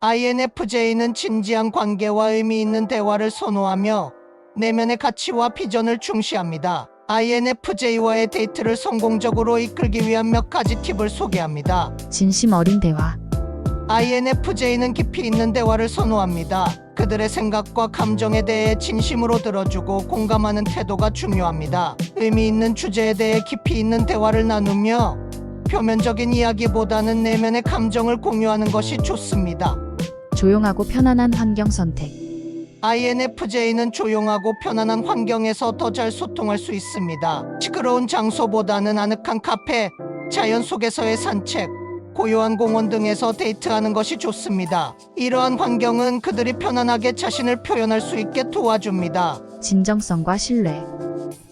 INFJ는 진지한 관계와 의미 있는 대화를 선호하며 내면의 가치와 비전을 중시합니다. INFJ와의 데이트를 성공적으로 이끌기 위한 몇 가지 팁을 소개합니다. 진심 어린 대화. INFJ는 깊이 있는 대화를 선호합니다. 그들의 생각과 감정에 대해 진심으로 들어주고 공감하는 태도가 중요합니다. 의미 있는 주제에 대해 깊이 있는 대화를 나누며 표면적인 이야기보다는 내면의 감정을 공유하는 것이 좋습니다. 조용하고 편안한 환경 선택. INFJ는 조용하고 편안한 환경에서 더 잘 소통할 수 있습니다. 시끄러운 장소보다는 아늑한 카페, 자연 속에서의 산책, 고요한 공원 등에서 데이트하는 것이 좋습니다. 이러한 환경은 그들이 편안하게 자신을 표현할 수 있게 도와줍니다. 진정성과 신뢰.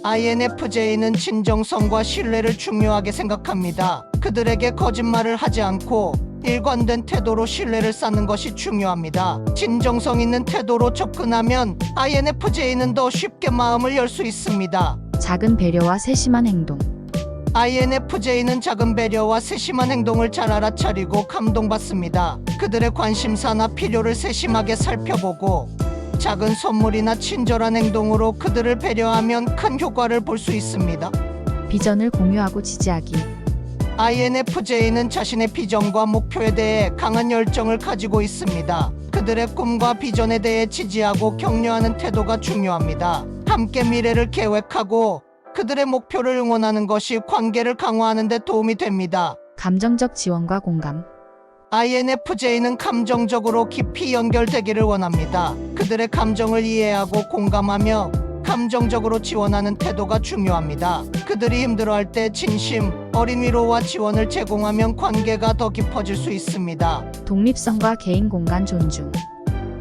INFJ는 진정성과 신뢰를 중요하게 생각합니다. 그들에게 거짓말을 하지 않고 일관된 태도로 신뢰를 쌓는 것이 중요합니다. 진정성 있는 태도로 접근하면 INFJ는 더 쉽게 마음을 열 수 있습니다. 작은 배려와 세심한 행동. INFJ는 작은 배려와 세심한 행동을 잘 알아차리고 감동받습니다. 그들의 관심사나 필요를 세심하게 살펴보고 작은 선물이나 친절한 행동으로 그들을 배려하면 큰 효과를 볼 수 있습니다. 비전을 공유하고 지지하기. INFJ는 자신의 비전과 목표에 대해 강한 열정을 가지고 있습니다. 그들의 꿈과 비전에 대해 지지하고 격려하는 태도가 중요합니다. 함께 미래를 계획하고 그들의 목표를 응원하는 것이 관계를 강화하는 데 도움이 됩니다. 감정적 지원과 공감. INFJ는 감정적으로 깊이 연결되기를 원합니다. 그들의 감정을 이해하고 공감하며 감정적으로 지원하는 태도가 중요합니다. 그들이 힘들어할 때 진심, 어린 위로와 지원을 제공하면 관계가 더 깊어질 수 있습니다. 독립성과 개인 공간 존중.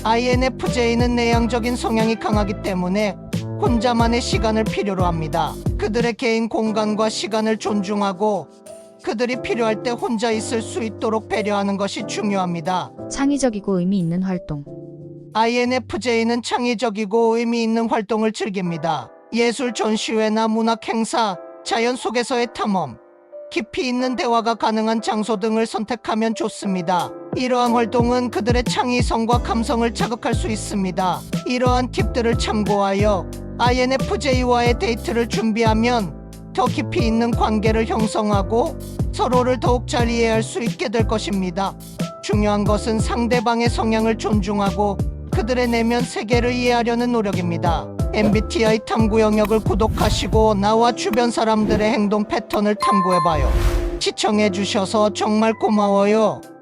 INFJ는 내향적인 성향이 강하기 때문에 혼자만의 시간을 필요로 합니다. 그들의 개인 공간과 시간을 존중하고 그들이 필요할 때 혼자 있을 수 있도록 배려하는 것이 중요합니다. 창의적이고 의미 있는 활동. INFJ는 창의적이고 의미 있는 활동을 즐깁니다. 예술 전시회나 문학 행사, 자연 속에서의 탐험, 깊이 있는 대화가 가능한 장소 등을 선택하면 좋습니다. 이러한 활동은 그들의 창의성과 감성을 자극할 수 있습니다. 이러한 팁들을 참고하여 INFJ와의 데이트를 준비하면 더 깊이 있는 관계를 형성하고 서로를 더욱 잘 이해할 수 있게 될 것입니다. 중요한 것은 상대방의 성향을 존중하고 그들의 내면 세계를 이해하려는 노력입니다. MBTI 탐구 영역을 구독하시고 나와 주변 사람들의 행동 패턴을 탐구해봐요. 시청해주셔서 정말 고마워요.